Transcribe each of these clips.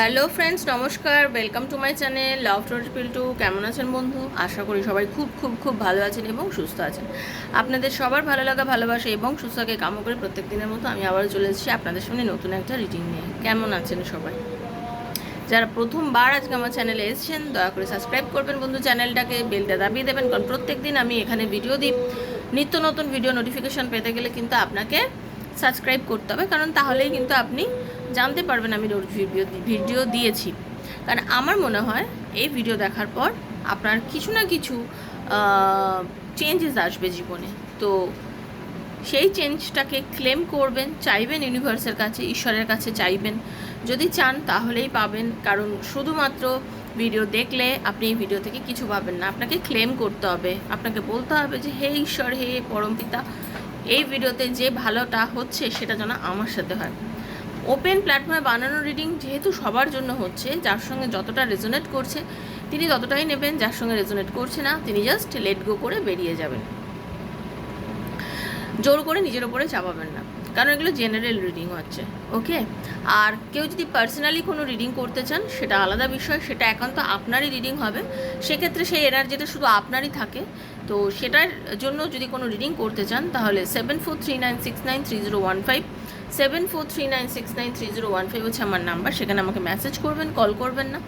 Hello friends, নমস্কার। Welcome to my channel love টোরিপিল টু কেমন আছেন বন্ধু? আশা করি সবাই খুব খুব খুব ভালো আছেন এবং সুস্থ আছেন। আপনাদের সবার ভালো লাগা, ভালোবাসা এবং সুস্থকে কাম করে প্রত্যেক দিনের মতো আমি আবারও চলে এসেছি আপনাদের সামনে নতুন একটা রিডিং নিয়ে। কেমন আছেন সবাই? যারা প্রথমবার আজকে আমার চ্যানেলে এসেছেন, দয়া করে সাবস্ক্রাইব করবেন বন্ধু চ্যানেলটাকে বেলটা দাবিয়ে দেবেন, কারণ প্রত্যেক দিন আমি এখানে ভিডিও দিই। নিত্য নতুন ভিডিও নোটিফিকেশন পেতে গেলে কিন্তু আপনাকে সাবস্ক্রাইব করতে হবে, কারণ তাহলেই কিন্তু আপনি জানতে পারবেন আমি রোজ ভিডিও ভিডিও দিয়েছি। কারণ আমার মনে হয় এই ভিডিও দেখার পর আপনার কিছু না কিছু চেঞ্জেস আসবে জীবনে। তো সেই চেঞ্জটাকে ক্লেম করবেন, চাইবেন ইউনিভার্সের কাছে, ঈশ্বরের কাছে চাইবেন। যদি চান তাহলেই পাবেন। কারণ শুধুমাত্র ভিডিও দেখলে আপনি এই ভিডিও থেকে কিছু পাবেন না। আপনাকে ক্লেম করতে হবে। আপনাকে বলতে হবে যে, হে ঈশ্বর, হে পরমপিতা এই ভিডিওতে যে ভালোটা হচ্ছে সেটা যেন আমার সাথে হয়। ওপেন প্ল্যাটফর্মে বানানো রিডিং যেহেতু সবার জন্য হচ্ছে, যার সঙ্গে যতটা রেজোনেট করছে, তিনি ততটাই নেবেন, যার সঙ্গে রেজোনেট করছে না, তিনি জাস্ট লেট গো করে বেরিয়ে যাবেন। জোর করে নিজের ওপরে চাপাবেন না, কারণ এগুলো জেনারেল রিডিং হচ্ছে ওকে আর কেউ যদি পার্সোনালি কোনো রিডিং করতে চান, সেটা আলাদা বিষয়, সেটা একান্ত আপনারই রিডিং হবে। সেক্ষেত্রে সেই এনার্জিটা শুধু আপনারই থাকে। তো সেটার জন্য যদি কোনো রিডিং করতে চান, তাহলে seven four three nine six nine three zero one five seven four three nine six nine three zero one five হচ্ছে আমার নাম্বার। সেখানে আমাকে মেসেজ করবেন কল করবেন না।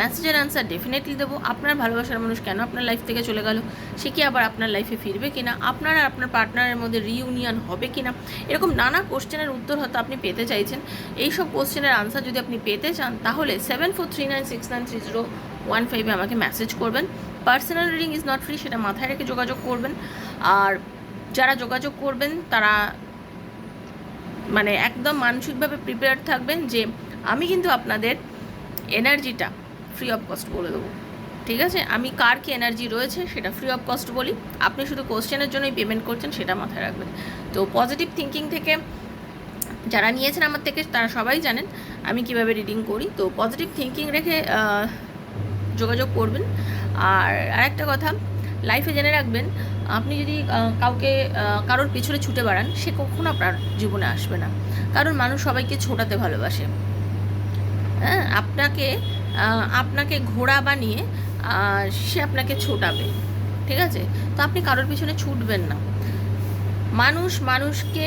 মেসেজের আনসার ডেফিনেটলি দেবো। আপনার ভালোবাসার মানুষ কেন আপনার লাইফ থেকে চলে গেল? সে কি আবার আপনার লাইফে ফিরবে কিনা? আপনার আর আপনার পার্টনারের মধ্যে রিইউনিয়ন হবে কিনা? এরকম নানা কোশ্চেনের উত্তর হয়তো আপনি পেতে চাইছেন। এই সব কোশ্চেনের আনসার যদি আপনি পেতে চান, তাহলে seven four three nine six nine three zero one ফাইভে আমাকে মেসেজ করবেন। Personal reading is not free সেটা মাথায় রেখে যোগাযোগ করবেন। আর যারা যোগাযোগ করবেন, তারা মানে একদম মানসিকভাবে প্রিপেয়ার থাকবেন যে আমি কিন্তু আপনাদের এনার্জিটা ফ্রি অফ কস্ট বলে দেবো। ঠিক আছে? আমি কার কি এনার্জি রয়েছে সেটা ফ্রি অফ কস্ট বলি। আপনি শুধু কোশ্চেনের জন্যই পেমেন্ট করছেন সেটা মাথায় রাখবেন। তো পজিটিভ থিঙ্কিং থেকে যারা নিয়েছেন আমার থেকে তারা সবাই জানেন আমি কীভাবে রিডিং করি। তো পজিটিভ থিঙ্কিং রেখে যোগাযোগ করবেন। আর আরেকটা কথা লাইফে জেনে রাখবেন আপনি যদি কাউকে কারোর পিছনে ছুটে বাড়ান, সে কখনো আপনার জীবনে আসবে না। কারণ মানুষ সবাইকে ছোটাতে ভালোবাসে। হ্যাঁ আপনাকে আপনাকে ঘোড়া বানিয়ে সে আপনাকে ছোটাবে। ঠিক আছে? তো আপনি কারোর পিছনে ছুটবেন না। মানুষ মানুষকে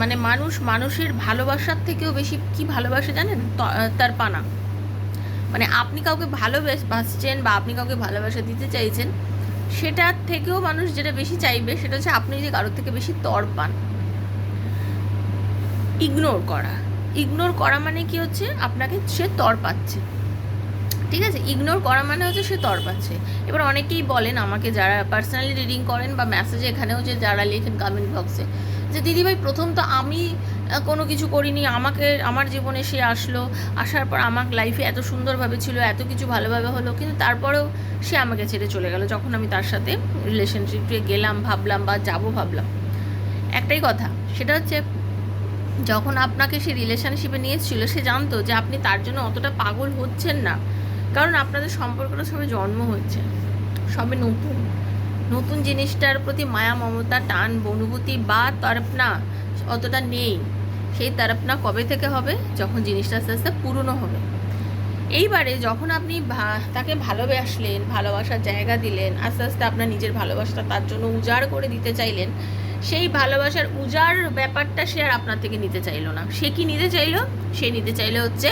মানে মানুষ মানুষের ভালোবাসার থেকেও বেশি কি ভালোবাসে জানেন? তার পানা। মানে আপনি কাউকে ভালোবাসছেন বা আপনি কাউকে ভালোবাসা দিতে চাইছেন সেটার থেকেও মানুষ যেটা বেশি চাইবে সেটা হচ্ছে আপনি যদি কারোর থেকে বেশি তর পান ইগনোর করা। ইগনোর করা মানে কি হচ্ছে? আপনাকে সে তর পাচ্ছে। ঠিক আছে? ইগনোর করা মানে হচ্ছে সে তর পাচ্ছে। এবার অনেকেই বলেন আমাকে যারা পার্সোনালি রিডিং করেন বা মেসেজে এখানেও যে যারা লেখেন কমেন্ট বক্সে যে, দিদিভাই, প্রথম তো আমি কোনো কিছু করিনি। আমাকে, আমার জীবনে সে আসলো। আসার পর আমার লাইফে এত সুন্দরভাবে ছিল, এত কিছু ভালোভাবে হলো, কিন্তু তারপরেও সে আমাকে ছেড়ে চলে গেল। যখন আমি তার সাথে রিলেশনশিপে গেলাম, ভাবলাম বা যাব ভাবলাম। একটাই কথা, সেটা হচ্ছে যখন আপনাকে সে রিলেশনশিপে নিয়েছিল, সে জানতো যে আপনি তার জন্য অতটা পাগল হচ্ছেন না। কারণ আপনাদের সম্পর্কটা সবে জন্ম হচ্ছে সবে নতুন। নতুন জিনিসটার প্রতি মায়া, মমতা, টান অনুভূতি বা তরফনা অতটা নেই। সেই তরফনা কবে থেকে হবে? যখন জিনিসটা আস্তে আস্তে পুরনো হবে। এইবারে যখন আপনি তাকে ভালোবাসলেন ভালোবাসার জায়গা দিলেন, আস্তে আস্তে আপনার নিজের ভালোবাসাটা তার জন্য উজাড় করে দিতে চাইলেন, সেই ভালোবাসার উজাড় ব্যাপারটা সে আর আপনার থেকে নিতে চাইলো না। সে কি নিতে চাইলো? সে নিতে চাইলো হচ্ছে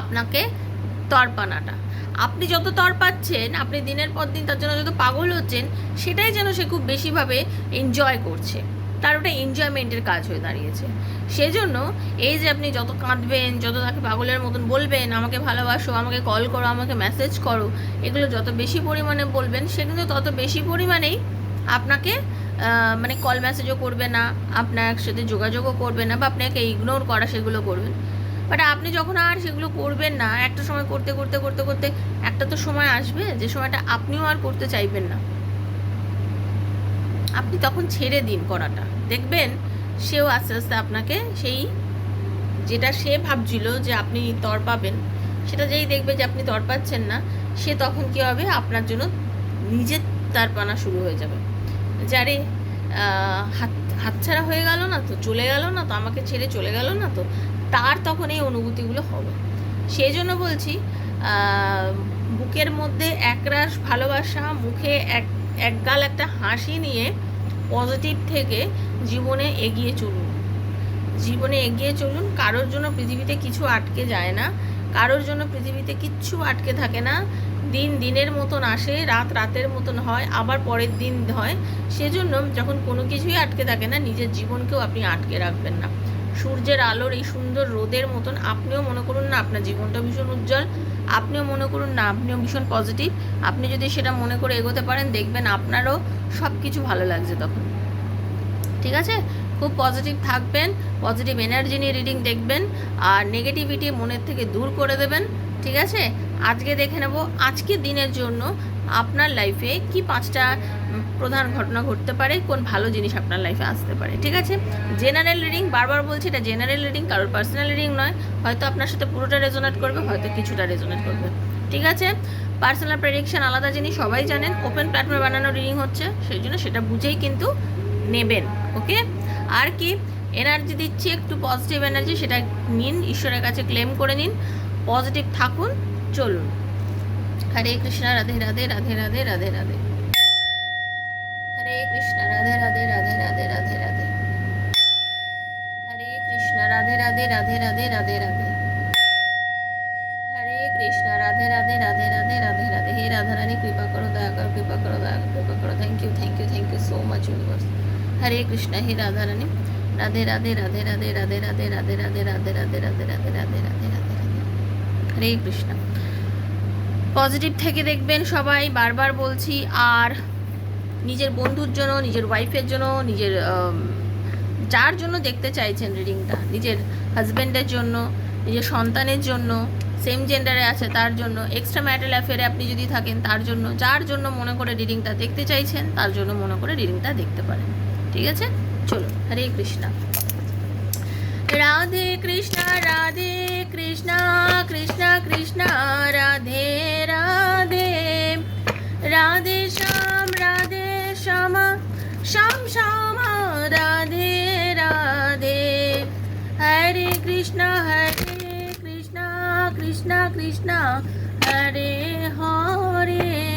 আপনাকে তরপানাটা আপনি যত তর পাচ্ছেন আপনি দিনের পর দিন তার জন্য যত পাগল হচ্ছেন, সেটাই যেন সে খুব বেশিভাবে এনজয় করছে। তার ওটা এনজয়মেন্টের কাজ হয়ে দাঁড়িয়েছে। সেজন্য এই যে আপনি যত কাঁদবেন, যত তাকে পাগলের মতন বলবেন, আমাকে ভালোবাসো, আমাকে কল করো, আমাকে মেসেজ করো, এগুলো যত বেশি পরিমাণে বলবেন, সে কিন্তু তত বেশি পরিমাণেই আপনাকে মানে কল মেসেজও করবে না, আপনার সাথে যোগাযোগও করবে না বা আপনাকে ইগনোর করা সেগুলো করবেন। বাট আপনি যখন আর সেগুলো করবেন না, একটা সময় করতে করতে করতে করতে একটা তো সময় আসবে, যে সময়টা আপনিও আর করতে চাইবেন না। আপনি তখন ছেড়ে দিন করাটা। দেখবেন সেও আস্তে আস্তে আপনাকে সেই যেটা সে ভাবছিল যে আপনি তর পাবেন, সেটা যেই দেখবে যে আপনি তর পাচ্ছেন না, সে তখন কি হবে? আপনার জন্য নিজে তার পানা শুরু হয়ে যাবে। যারে হাত, হাতছাড়া হয়ে গেল না তো, চলে গেল না তো, আমাকে ছেড়ে চলে গেল না তো, তার তখন এই অনুভূতিগুলো হবে। সেই জন্য বলছি বুকের মধ্যে একরাশ ভালোবাসা, মুখে এক একগাল একটা হাসি নিয়ে পজিটিভ থেকে জীবনে এগিয়ে চলুন। জীবনে এগিয়ে চলুন, কারোর জন্য পৃথিবীতে কিছু আটকে যায় না, কারোর জন্য পৃথিবীতে কিচ্ছু আটকে থাকে না। দিন দিনের মতন আসে, রাত রাতের মতন হয়, আবার পরের দিন হয়। সেজন্য যখন কোনো কিছুই আটকে থাকে না, নিজের জীবনকেও আপনি আটকে রাখবেন না। সূর্যের আলোর এই সুন্দর রোদের মতন, আপনিও মনে করুন না, আপনার জীবনটা ভীষণ উজ্জ্বল। আপনিও মনে করুন না, আপনিও ভীষণ পজিটিভ আপনি যদি সেটা মনে করে এগোতে পারেন, দেখবেন আপনারও সব কিছু ভালো লাগছে তখন। ঠিক আছে? খুব পজিটিভ থাকবেন পজিটিভ এনার্জি নিয়ে রিডিং দেখবেন, আর নেগেটিভিটি মনের থেকে দূর করে দেবেন, ঠিক আছে? আজকে দেখে নেব আজকে দিনের জন্য আপনার লাইফে কি পাঁচটা প্রধান ঘটনা ঘটতে পারে, কোন ভালো জিনিস আপনার লাইফে আসতে পারে, ঠিক আছে? জেনারেল রিডিং বারবার বলছি এটা জেনারেল রিডিং কারোর পার্সোনাল রিডিং নয়, হয়তো আপনার সাথে পুরোটা রেজোনেট করবে, হয়তো কিছুটা রেজোনেট করবে, ঠিক আছে? পার্সোনাল প্রেডিকশন আলাদা জিনিস, সবাই জানেন ওপেন প্ল্যাটফর্মে বানানো রিডিং হচ্ছে, সেই জন্য সেটা বুঝেই কিন্তু নেবেন ওকে আর কি এনার্জি দিচ্ছি একটু পজিটিভ এনার্জি সেটা নিন ঈশ্বরের কাছে ক্লেম করে নিন পজিটিভ থাকুন চলুন হরে কৃষ্ণ রাধে রাধে রাধে রাধে রাধে রাধে হরে কৃষ্ণ রাধে রাধে রাধে রাধে রাধে রাধে হরে কৃষ্ণ রাধে রাধে রাধে রাধে রাধে রাধে হরে কৃষ্ণ রাধে রাধে রাধে রাধে রাধে রাধে হে রাধা রানী কৃপা করো দয়া করো কৃপা করো দয়া করো কৃপা করো thank you thank you thank you so much universe হরে কৃষ্ণ হে রাধা রানী রাধে রাধে রাধে রাধে রাধে রাধে রাধে রাধে রাধে রাধে রাধে রাধে রাধে রাধে রাধে রাধে হরে কৃষ্ণ পজিটিভ থেকে দেখবেন সবাই বারবার বলছি আর নিজের বন্ধুর জন্য নিজের ওয়াইফের জন্য নিজের যার জন্য দেখতে চাইছেন রিডিংটা নিজের হাজব্যান্ডের জন্য নিজের সন্তানের জন্য সেম জেন্ডারে আছে তার জন্য এক্সট্রা ম্যাটেল অ্যাফেয়ারে আপনি যদি থাকেন তার জন্য যার জন্য মনে করে রিডিংটা দেখতে চাইছেন তার জন্য মনে করে রিডিংটা দেখতে পারেন ঠিক আছে? চলুন হরে কৃষ্ণা। রাধে কৃষ্ণ রাধে কৃষ্ণ কৃষ্ণ কৃষ্ণ, রাধে রাধে। রাধে শ্যাম রাধে শ্যাম শ্যাম শ্যাম, রাধে রাধে। হরে কৃষ্ণ হরে কৃষ্ণ কৃষ্ণ কৃষ্ণ, হরে হরে।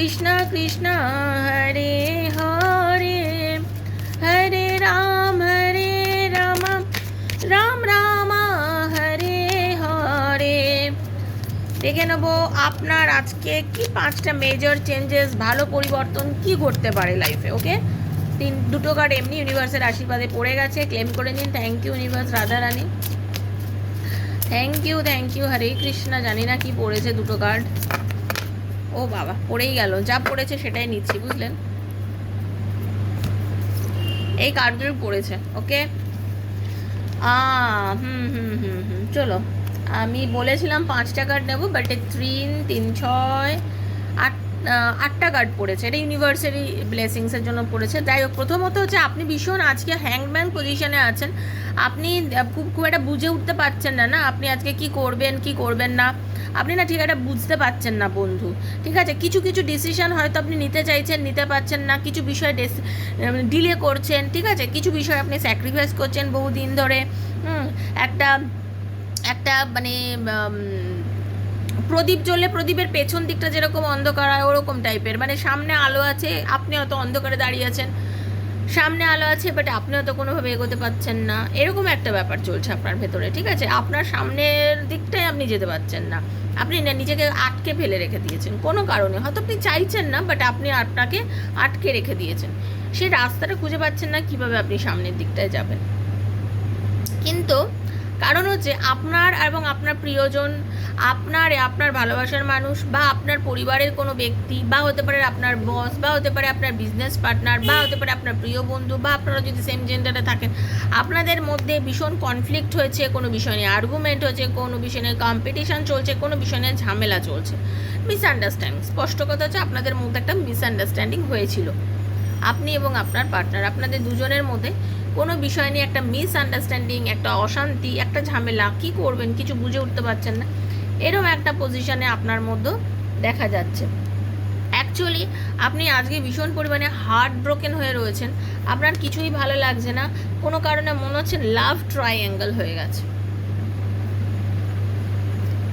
কৃষ্ণ কৃষ্ণ, হরে হরে হরে রাম হরে রাম রাম রাম, হরে হরে। দেখে নেব আপনার আজকে কি পাঁচটা মেজর চেঞ্জেস ভালো পরিবর্তন কি ঘটতে পারে লাইফে ওকে তিন, দুটো কার্ড এমনি ইউনিভার্সের আশীর্বাদে পড়ে গেছে ক্লেম করে নিন thank you universe Radha Rani thank you thank you হরে কৃষ্ণা, জানি না কি পড়েছে দুটো কার্ড ও বাবা, পড়েই গেল। যা পড়েছে সেটাই নিচ্ছি, বুঝলেন? এই কার্ডগুলো পড়েছে, ওকে? আ, হুম হুম হুম হুম, চলো। আমি বলেছিলাম পাঁচটা কার্ড নেব বাট তিন তিন, ছয়, আট আটটা কার্ড পড়েছে। এটা ইউনিভার্সারি ব্লেসিংসের জন্য পড়েছে। যাই হোক প্রথমত হচ্ছে আপনি ভীষণ আজকে হ্যাংম্যান পজিশনে আছেন। আপনি খুব খুব একটা বুঝে উঠতে পারছেন না না? আপনি আজকে কি করবেন কি করবেন না? আপনি না ঠিক একটা বুঝতে পারছেন না বন্ধু। ঠিক আছে? কিছু কিছু ডিসিশন হয়তো আপনি নিতে চাইছেন নিতে পারছেন না। কিছু বিষয় ডিলে করছেন ঠিক আছে? কিছু বিষয় আপনি স্যাক্রিফাইস করছেন বহুদিন ধরে। হুম, একটা একটা মানে প্রদীপ জ্বললে প্রদীপের পেছন দিকটা যেরকম অন্ধকার হয়, ওরকম টাইপের মানে সামনে আলো আছে আপনি হয়তো অন্ধকারে দাঁড়িয়ে আছেন। সামনে আলো আছে বাট আপনি হয়তো কোনোভাবে এগোতে পারছেন না। এরকম একটা ব্যাপার চলছে আপনার ভেতরে, ঠিক আছে? আপনার সামনের দিকটাই আপনি যেতে পারছেন না। আপনি না, নিজেকে আটকে ফেলে রেখে দিয়েছেন, কোনো কারণে। হয়তো আপনি চাইছেন না বাট আপনি আপনাকে আটকে রেখে দিয়েছেন। সেই রাস্তাটা খুঁজে পাচ্ছেন না কীভাবে আপনি সামনের দিকটায় যাবেন। কিন্তু কারণ হচ্ছে আপনার এবং আপনার প্রিয়জন, আপনার আপনার ভালোবাসার মানুষ বা আপনার পরিবারের কোনো ব্যক্তি বা হতে পারে আপনার বস বা হতে পারে আপনার বিজনেস পার্টনার বা হতে পারে আপনার প্রিয় বন্ধু বা আপনারা যদি সেম জেন্ডারে থাকেন, আপনাদের মধ্যে ভীষণ কনফ্লিক্ট হয়েছে কোনো বিষয় নিয়ে আর্গুমেন্ট হয়েছে কোনো বিষয় নিয়ে কম্পিটিশন চলছে, কোনো বিষয় নিয়ে ঝামেলা চলছে। মিসআন্ডারস্ট্যান্ডিং স্পষ্ট কথা হচ্ছে আপনাদের মধ্যে একটা মিসআন্ডারস্ট্যান্ডিং হয়েছিল। আপনি এবং আপনার পার্টনার আপনাদের দুজনের মধ্যে কোনো বিষয় নিয়ে একটা মিসআন্ডারস্ট্যান্ডিং একটা অশান্তি, একটা ঝামেলা কি করবেন কিছু বুঝে উঠতে পারছেন না। এরকম একটা পজিশনে আপনার মধ্যে দেখা যাচ্ছে। অ্যাকচুয়ালি আপনি আজকে ভীষণ পরিমাণে হার্ট ব্রোকেন হয়ে রয়েছেন। আপনার কিছুই ভালো লাগছে না। কোনো কারণে মনে হচ্ছে লাভ ট্রাইঅ্যাঙ্গেল হয়ে গেছে।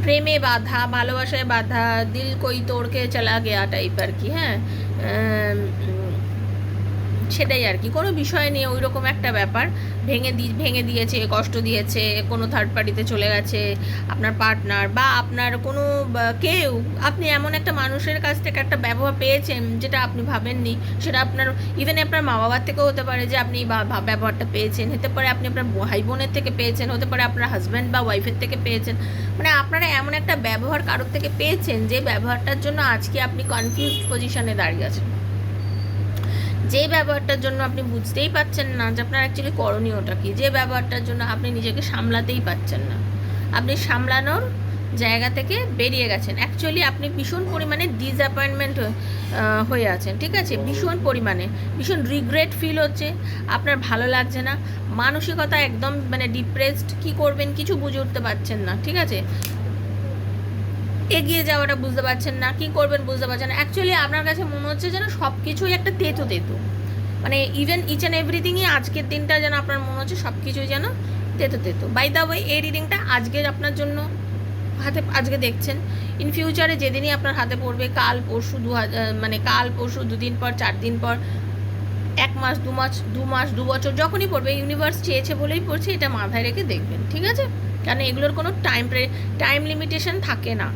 প্রেমে বাধা, ভালোবাসায় বাধা, দিল কই তোড়কে চালা গেয়া টাইপ আর কি হ্যাঁ? সেটাই আর কি। কোনো বিষয় নিয়ে ওই রকম একটা ব্যাপার। ভেঙে দি, ভেঙে দিয়েছে, কষ্ট দিয়েছে, কোনো থার্ড পার্টিতে চলে গেছে, আপনার পার্টনার বা আপনার কোনো কেউ, আপনি এমন একটা মানুষের কাছ থেকে একটা ব্যবহার পেয়েছেন যেটা আপনি ভাবেননি, সেটা আপনার ইভেন আপনার মা বাবার থেকেও হতে পারে যে আপনি ব্যবহারটা পেয়েছেন। হতে পারে আপনি আপনার ভাই বোনের থেকে পেয়েছেন, হতে পারে আপনার হাজব্যান্ড বা ওয়াইফের থেকে পেয়েছেন। মানে আপনারা এমন একটা ব্যবহার কারোর থেকে পেয়েছেন যে ব্যবহারটার জন্য আজকে আপনি কনফিউজড পজিশনে দাঁড়িয়ে আছেন। যে ব্যবহারটার জন্য আপনি বুঝতেই পারছেন না যে আপনার অ্যাকচুয়ালি করণীয়টা কি, যে ব্যবহারটার জন্য আপনি নিজেকে সামলাতেই পারছেন না। আপনি সামলানোর জায়গা থেকে বেরিয়ে গেছেন। অ্যাকচুয়ালি আপনি ভীষণ পরিমাণে ডিসঅ্যাপয়েন্টমেন্ট হয়ে আছেন, ঠিক আছে? ভীষণ পরিমাণে, ভীষণ রিগ্রেট ফিল হচ্ছে। আপনার ভালো লাগছে না। মানসিকতা একদম মানে ডিপ্রেসড কি করবেন, কিছু বুঝে উঠতে পারছেন না, ঠিক আছে? এগিয়ে যাওয়াটা বুঝতে পারছেন না, কি করবেন বুঝতে পারছেন না। অ্যাকচুয়ালি আপনার কাছে মনে হচ্ছে যেন সব কিছুই একটা তেতো তেতো। মানে ইভেন ইচ অ্যান্ড এভরিথিংই আজকের দিনটা যেন আপনার মনে হচ্ছে সব কিছুই যেন তেতো তেতো। বাই দ্য ওয়ে এই রিডিংটা আজকে আপনার জন্য হাতে, আজকে দেখছেন। ইন ফিউচারে যেদিনই আপনার হাতে পড়বে, কাল, পরশু দু হাজার মানে কাল, পরশু দুদিন পর, চার দিন পর, এক মাস, দু মাস দু মাস, দু বছর, যখনই পড়বে ইউনিভার্স চেয়েছে বলেই পড়ছে, এটা মাথায় রেখে দেখবেন, ঠিক আছে? কারণ এগুলোর কোনো টাইম টাইম লিমিটেশন থাকে না।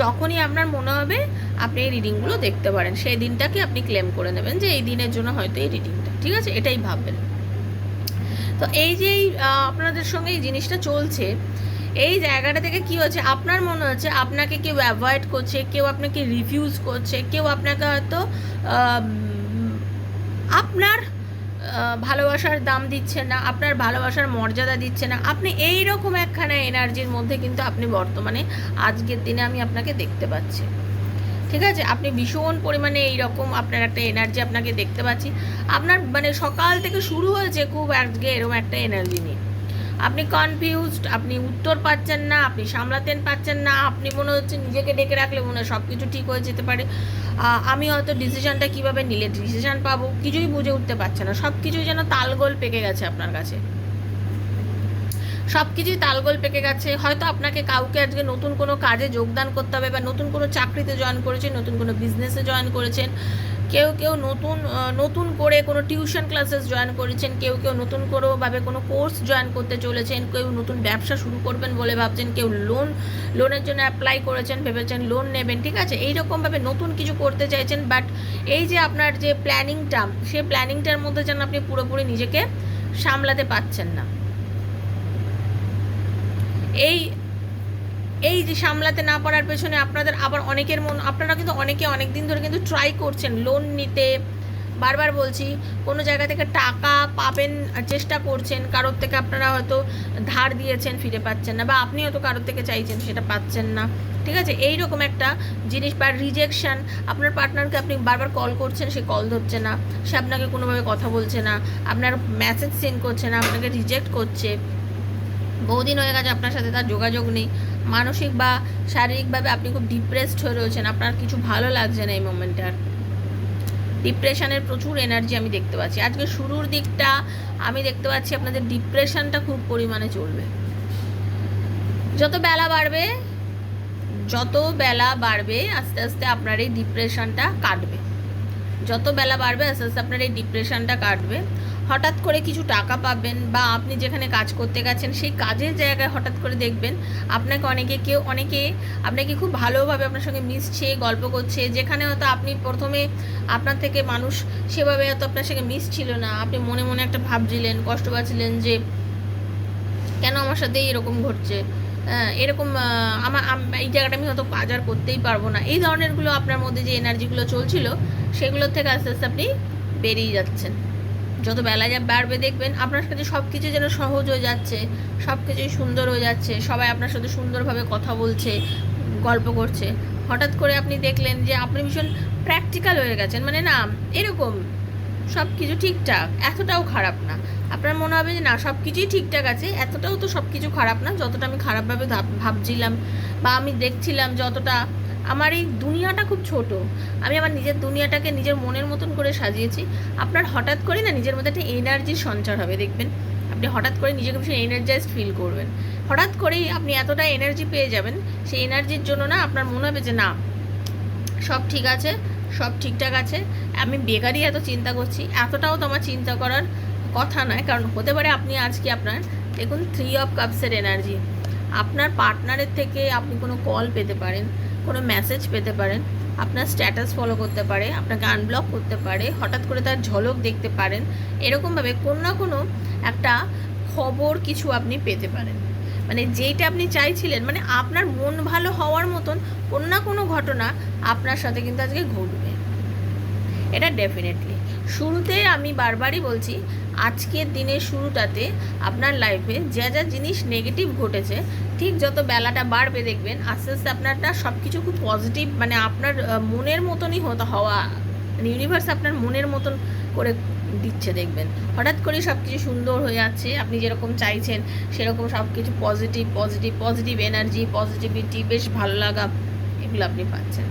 যখনই আপনার মনে হবে, আপনি এই রিডিংগুলো দেখতে পারেন। সেই দিনটাকে আপনি ক্লেম করে নেবেন যে এই দিনের জন্য হয়তো এই রিডিংটা ঠিক আছে? এটাই ভাববেন। তো এই যে আপনাদের সঙ্গে এই জিনিসটা চলছে, এই জায়গাটা থেকে কি হচ্ছে? আপনার মনে হচ্ছে আপনাকে কেউ অ্যাভয়েড করছে, কেউ আপনাকে রিফিউজ করছে, কেউ আপনাকে হয়তো আপনার ভালোবাসার দাম দিচ্ছেন না, আপনার ভালোবাসার মর্যাদা দিচ্ছে না। আপনি এই রকম একখানা এনার্জির মধ্যে কিন্তু আপনি বর্তমানে আজকের দিনে আমি আপনাকে দেখতে পাচ্ছি। ঠিক আছে? আপনি ভীষণ পরিমাণে এইরকম আপনার একটা এনার্জি আপনাকে দেখতে পাচ্ছি। আপনার মানে সকাল থেকে শুরু হয়েছে খুব আজকে এরকম একটা এনার্জি নিয়ে। আপনি কনফিউজড আপনি উত্তর পাচ্ছেন না, আপনি সামলাতেন পাচ্ছেন না, আপনি মনে হচ্ছে নিজেকে ডেকে রাখলে মনে হয় সব কিছু ঠিক হয়ে যেতে পারে। আমি হয়তো ডিসিশনটা কীভাবে নিলে? ডিসিশান পাবো, কিছুই বুঝে উঠতে পারছে না। সব কিছুই যেন তালগোল পেকে গেছে আপনার কাছে। সব কিছুই তালগোল পেকে গেছে। হয়তো আপনাকে কাউকে আজকে নতুন কোনো কাজে যোগদান করতে হবে বা নতুন কোনো চাকরিতে জয়েন করেছেন, নতুন কোনো বিজনেসে জয়েন করেছেন। কেউ কেউ নতুন নতুন করে কোনো টিউশন ক্লাসেস জয়েন করেছেন, কেউ কেউ নতুন কোনোভাবে কোনো কোর্স জয়েন করতে চলেছেন, কেউ নতুন ব্যবসা শুরু করবেন বলে ভাবছেন, কেউ লোন লোনের জন্য অ্যাপ্লাই করেছেন, ভেবেছেন লোন নেবেন, ঠিক আছে? এইরকমভাবে নতুন কিছু করতে চাইছেন বাট এই যে আপনার যে প্ল্যানিংটা সেই প্ল্যানিংটার মধ্যে যেন আপনি পুরোপুরি নিজেকে সামলাতে পারছেন না। এই এই যে সামলাতে না পারার পেছনে আপনাদের আবার অনেকের মন, আপনারা কিন্তু অনেকে অনেক দিন ধরে কিন্তু ট্রাই করছেন লোন নিতে। বারবার বলছি, কোনো জায়গা থেকে টাকা পাবেন, চেষ্টা করছেন, কারোর থেকে আপনারা হয়তো ধার দিয়েছেন, ফিরে পাচ্ছেন না, বা আপনি হয়তো কারোর থেকে চাইছেন, সেটা পাচ্ছেন না। ঠিক আছে? এই রকম একটা জিনিস বা রিজেকশন আপনার পার্টনারকে আপনি বারবার কল করছেন, সে কল ধরছে না, সে আপনাকে কোনোভাবে কথা বলছে না, আপনার মেসেজ সেন্ড করছে না, আপনাকে রিজেক্ট করছে। বহুদিন হয়ে গেছে আপনার সাথে তার যোগাযোগ নেই। মানসিক বা শারীরিকভাবে আপনি খুব ডিপ্রেসড হয়ে রয়েছেন, আপনার কিছু ভালো লাগছে না এই মোমেন্টে আর। ডিপ্রেশনের প্রচুর এনার্জি আমি দেখতে পাচ্ছি। আজকে শুরুর দিকটা আমি দেখতে পাচ্ছি আপনাদের ডিপ্রেশনটা খুব পরিমাণে চলবে। যত বেলা বাড়বে, যত বেলা বাড়বে, আস্তে আস্তে আপনার এই ডিপ্রেশনটা কাটবে। যত বেলা বাড়বে আস্তে আস্তে আপনার এই ডিপ্রেশনটা কাটবে। হঠাৎ করে কিছু টাকা পাবেন বা আপনি যেখানে কাজ করতে গেছেন, সেই কাজের জায়গায় হঠাৎ করে দেখবেন আপনাকে অনেকে কেউ, অনেকে আপনাকে খুব ভালোভাবে আপনার সঙ্গে মিশছে, গল্প করছে, যেখানে হয়তো আপনি প্রথমে আপনার থেকে মানুষ সেভাবে হয়তো আপনার সঙ্গে মিশছিল না। আপনি মনে মনে একটা ভাবছিলেন, কষ্ট পাচ্ছিলেন যে কেন আমার সাথে এরকম ঘটছে? এরকম আহ, আমার এই জায়গাটা আমি হয়তো বাজার করতেই পারব না। এই ধরনেরগুলো আপনার মধ্যে যে এনার্জিগুলো চলছিল সেগুলোর থেকে আস্তে আস্তে আপনি বেরিয়ে যাচ্ছেন। যত বেলা যা বাড়বে দেখবেন আপনার কাছে সব কিছু যেন সহজ হয়ে যাচ্ছে সব কিছুই সুন্দর হয়ে যাচ্ছে সবাই আপনার সাথে সুন্দরভাবে কথা বলছে গল্প করছে। হঠাৎ করে আপনি দেখলেন যে আপনি ভীষণ প্র্যাকটিক্যাল হয়ে গেছেন। মানে না এরকম। সব কিছু ঠিকঠাক, এতটাও খারাপ না। আপনার মনে হবে যে, না সব কিছুই ঠিকঠাক আছে, এতটাও তো সব কিছু খারাপ না, যতটা আমি খারাপভাবে ভাবছিলাম বা আমি দেখছিলাম যতটা আমার এই দুনিয়াটা খুব ছোট। আমি আমার নিজের দুনিয়াটাকে নিজের মনের মতন করে সাজিয়েছি। আপনার হঠাৎ করে না নিজের মধ্যে একটা এনার্জির সঞ্চার হবে, দেখবেন। আপনি হঠাৎ করে নিজেকে ভীষণ এনার্জাইজড ফিল করবেন। হঠাৎ করেই আপনি এতটা এনার্জি পেয়ে যাবেন, সেই এনার্জির জন্য না আপনার মনে হবে যে, না, সব ঠিক আছে সব ঠিকঠাক আছে। আমি বেকারই এত চিন্তা করছি। এতটাও তো আমার চিন্তা করার কথা নয়, কারণ হতে পারে আপনি আজকে আপনার, দেখুন থ্রি অফ কাপসের এনার্জি আপনার পার্টনারের থেকে আপনি কোনো কল পেতে পারেন, কোনো মেসেজ পেতে পারেন, আপনার স্ট্যাটাস ফলো করতে পারে, আপনাকে আনব্লক করতে পারে, হঠাৎ করে তার ঝলক দেখতে পারেন, এরকমভাবে কোনো না কোনো একটা খবর কিছু আপনি পেতে পারেন। মানে যেইটা আপনি চাইছিলেন মানে আপনার মন ভালো হওয়ার মতন কোনো না কোনো ঘটনা আপনার সাথে কিন্তু আজকে ঘটবে। এটা ডেফিনেটলি শুরুতে আমি বারবারই বলছি, আজকের দিনের শুরুটাতে আপনার লাইফে যা যা জিনিস নেগেটিভ ঘটেছে, ঠিক যত বেলাটা বাড়বে দেখবেন, আস্তে আস্তে আপনারটা সব কিছু খুব পজিটিভ মানে আপনার মনের মতনই হওয়া ইউনিভার্স আপনার মনের মতন করে দিচ্ছে, দেখবেন। হঠাৎ করে সব কিছু সুন্দর হয়ে যাচ্ছে আপনি যেরকম চাইছেন, সেরকম সব কিছু positive positive positive energy positivity বেশ ভালো লাগা এগুলো আপনি পাচ্ছেন।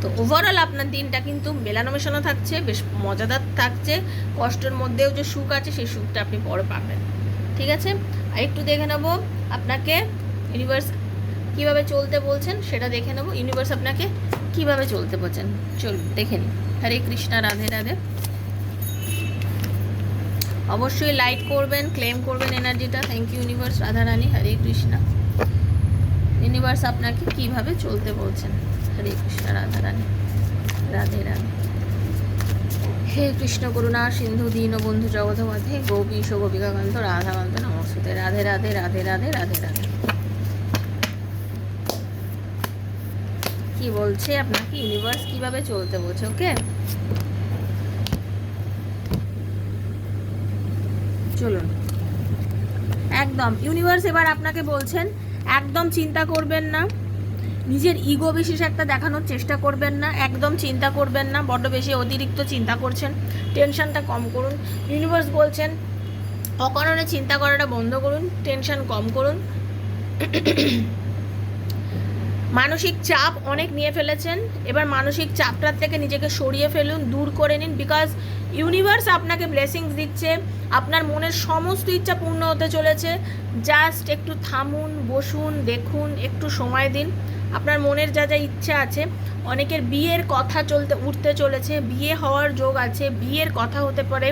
তো ওভারঅল আপনার দিনটা কিন্তু মেলানো মেশানো থাকছে, বেশ মজাদার থাকছে। কষ্টের মধ্যেও যে সুখ আছে, সেই সুখটা আপনি পরে পাবেন। ঠিক আছে? আর একটু দেখে নেব আপনাকে ইউনিভার্স কীভাবে চলতে বলছেন, সেটা দেখে নেব। ইউনিভার্স আপনাকে কীভাবে চলতে বলছেন। চলুন, দেখে নিন হরে কৃষ্ণা, রাধে রাধে। অবশ্যই লাইক করবেন ক্লেম করবেন এনার্জিটা thank you universe Radha Rani Hare Krishna. Universe আপনাকে কীভাবে চলতে বলছেন? হরে কৃষ্ণ রাধা রানী রাধে রাধে। হে কৃষ্ণ করুণা, সিন্ধু, দীন, বন্ধু জগৎপথে গোপীশ গোপিকাকান্ত রাধাকান্ত নমস্তে রাধে রাধে রাধে রাধে রাধে রাধে। কি বলছে আপনাকে? ইউনিভার্স কীভাবে চলতে বলছে ওকে চলুন। একদম ইউনিভার্স এবার আপনাকে বলছেন, একদম চিন্তা করবেন না। নিজের ইগো বিশেষ একটা দেখানোর চেষ্টা করবেন না, একদম চিন্তা করবেন না, বড্ড বেশি অতিরিক্ত চিন্তা করছেন। টেনশনটা কম করুন। ইউনিভার্স বলছেন, অকারণে চিন্তা করাটা বন্ধ করুন টেনশন কম করুন। মানসিক চাপ অনেক নিয়ে ফেলেছেন। এবার মানসিক চাপটার থেকে নিজেকে সরিয়ে ফেলুন, দূর করে নিন বিকজ ইউনিভার্স আপনাকে ব্লেসিংস দিচ্ছে। আপনার মনের সমস্ত ইচ্ছা পূর্ণ হতে চলেছে। জাস্ট একটু থামুন, বসুন, দেখুন, একটু সময় দিন। আপনার মনের যা যা ইচ্ছা আছে, অনেকের বিয়ের কথা চলতে, উঠতে চলেছে। বিয়ে হওয়ার যোগ আছে, বিয়ের কথা হতে পারে।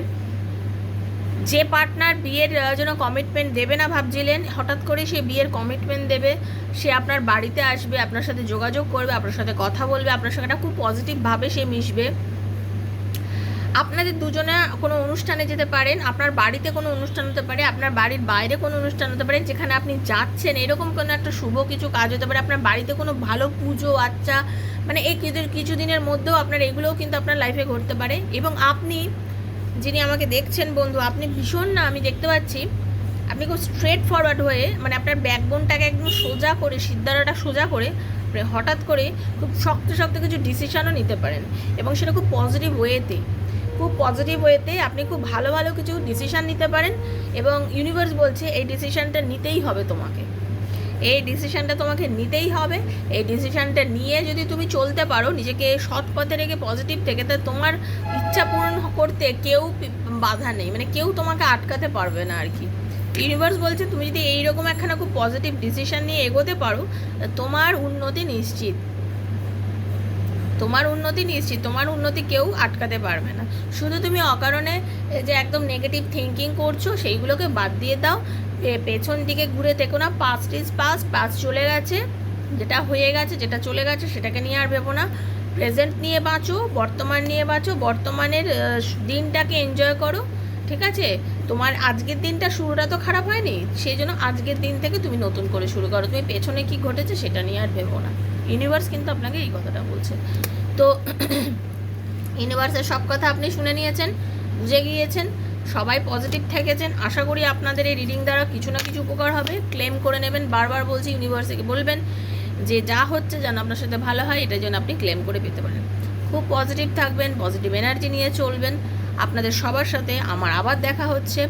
যে পার্টনার বিয়ের জন্য কমিটমেন্ট দেবে না ভাবছিলেন, হঠাৎ করে সে বিয়ের কমিটমেন্ট দেবে, সে আপনার বাড়িতে আসবে, আপনার সাথে যোগাযোগ করবে, আপনার সাথে কথা বলবে, আপনার সঙ্গে একটা খুব পজিটিভভাবে সে মিশবে। আপনাদের দুজনে কোনো অনুষ্ঠানে যেতে পারেন, আপনার বাড়িতে কোনো অনুষ্ঠান হতে পারে, আপনার বাড়ির বাইরে কোনো অনুষ্ঠান হতে পারে, যেখানে আপনি যাচ্ছেন, এরকম কোনো একটা শুভ কিছু কাজ হতে পারে, আপনার বাড়িতে কোনো ভালো পুজো আচ্চা মানে এই কিছু কিছুদিনের মধ্যেও আপনার এগুলোও কিন্তু আপনার লাইফে ঘটতে পারে। এবং আপনি যিনি আমাকে দেখছেন, বন্ধু, আপনি ভীষণ না, আমি দেখতে পাচ্ছি, আপনি খুব স্ট্রেট ফরওয়ার্ড হয়ে মানে আপনার ব্যাকবোনটাকে একদম সোজা করে, সিদ্ধারাটা সোজা করে হঠাৎ করে খুব শক্ত শক্ত কিছু ডিসিশনও নিতে পারেন এবং সেটা খুব পজিটিভ ওয়েতে খুব পজিটিভ ওয়েতে আপনি খুব ভালো ভালো কিছু ডিসিশান নিতে পারেন এবং ইউনিভার্স বলছে, এই ডিসিশানটা নিতেই হবে তোমাকে। এই ডিসিশানটা তোমাকে নিতেই হবে। এই ডিসিশানটা নিয়ে যদি তুমি চলতে পারো, নিজেকে সৎ পথে রেখে পজিটিভ থেকে, তা তোমার ইচ্ছা পূরণ করতে কেউ বাধা নেই। মানে কেউ তোমাকে আটকাতে পারবে না আর কি ইউনিভার্স বলছে, তুমি যদি এইরকম একখানা খুব পজিটিভ ডিসিশান নিয়ে এগোতে পারো তোমার উন্নতি নিশ্চিত। তোমার উন্নতি নিশ্চিত, তোমার উন্নতি কেউ আটকাতে পারবে না। শুধু তুমি অকারণে যে একদম নেগেটিভ থিঙ্কিং করছ, সেইগুলোকে বাদ দিয়ে দাও। পেছন দিকে ঘুরে দেখো না পাস্ট ইজ পাস্ট পাস্ট চলে গেছে। যেটা হয়ে গেছে, যেটা চলে গেছে, সেটাকে নিয়ে আর ভেবো না। প্রেজেন্ট নিয়ে বাঁচো, বর্তমান নিয়ে বাঁচো, বর্তমানের দিনটাকে এনজয় করো, ঠিক আছে? তোমার আজকের দিনটা শুরুটা তো খারাপ হয়নি, সেই জন্য আজকের দিন থেকে তুমি নতুন করে শুরু করো। তুমি পেছনে কি ঘটেছে সেটা নিয়ে আর ভেবো না। ইউনিভার্স কিন্তু আপনাকে এই কথাটা বলছে। তো ইউনিভার্সের সব কথা আপনি শুনে নিয়েছেন, বুঝে গিয়েছেন। সবাই পজিটিভ থেকেছেন। আশা করি আপনাদের এই রিডিং দ্বারা কিছু না কিছু উপকার হবে। ক্লেম করে নেবেন। বারবার বলছি ইউনিভার্সিকে বলবেন যে যা হচ্ছে যেন আপনার সাথে ভালো হয়, এটা যেন আপনি ক্লেম করে পেতে পারেন। খুব পজিটিভ থাকবেন পজিটিভ এনার্জি নিয়ে চলবেন। আপনাদের সবার সাথে আমার আবার দেখা হচ্ছে।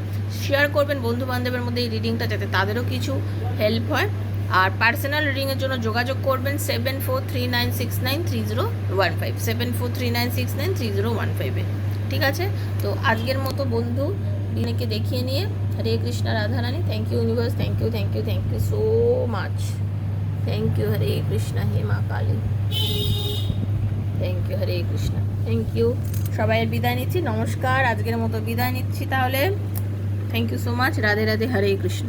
শেয়ার করবেন বন্ধু বান্ধবের মধ্যে এই রিডিংটা যাতে তাদেরও কিছু হেল্প হয়। আর পার্সোনাল রিডিংয়ের জন্য যোগাযোগ করবেন seven four three nine six nine three zero one five seven four three nine six nine three zero one ফাইভে ঠিক আছে? তো আজকের মতো বন্ধু দিনেকে দেখিয়ে নিয়ে হরে Krishna Radharani thank you universe thank you thank you thank you so much thank you হরে কৃষ্ণ, হে মা Kali. Thank you Hare Krishna thank you সবাইয়ের বিদায় নিচ্ছি, নমস্কার, আজকের মতো বিদায় নিচ্ছি তাহলে। Thank you so much Radhe Radhe, Hare Krishna.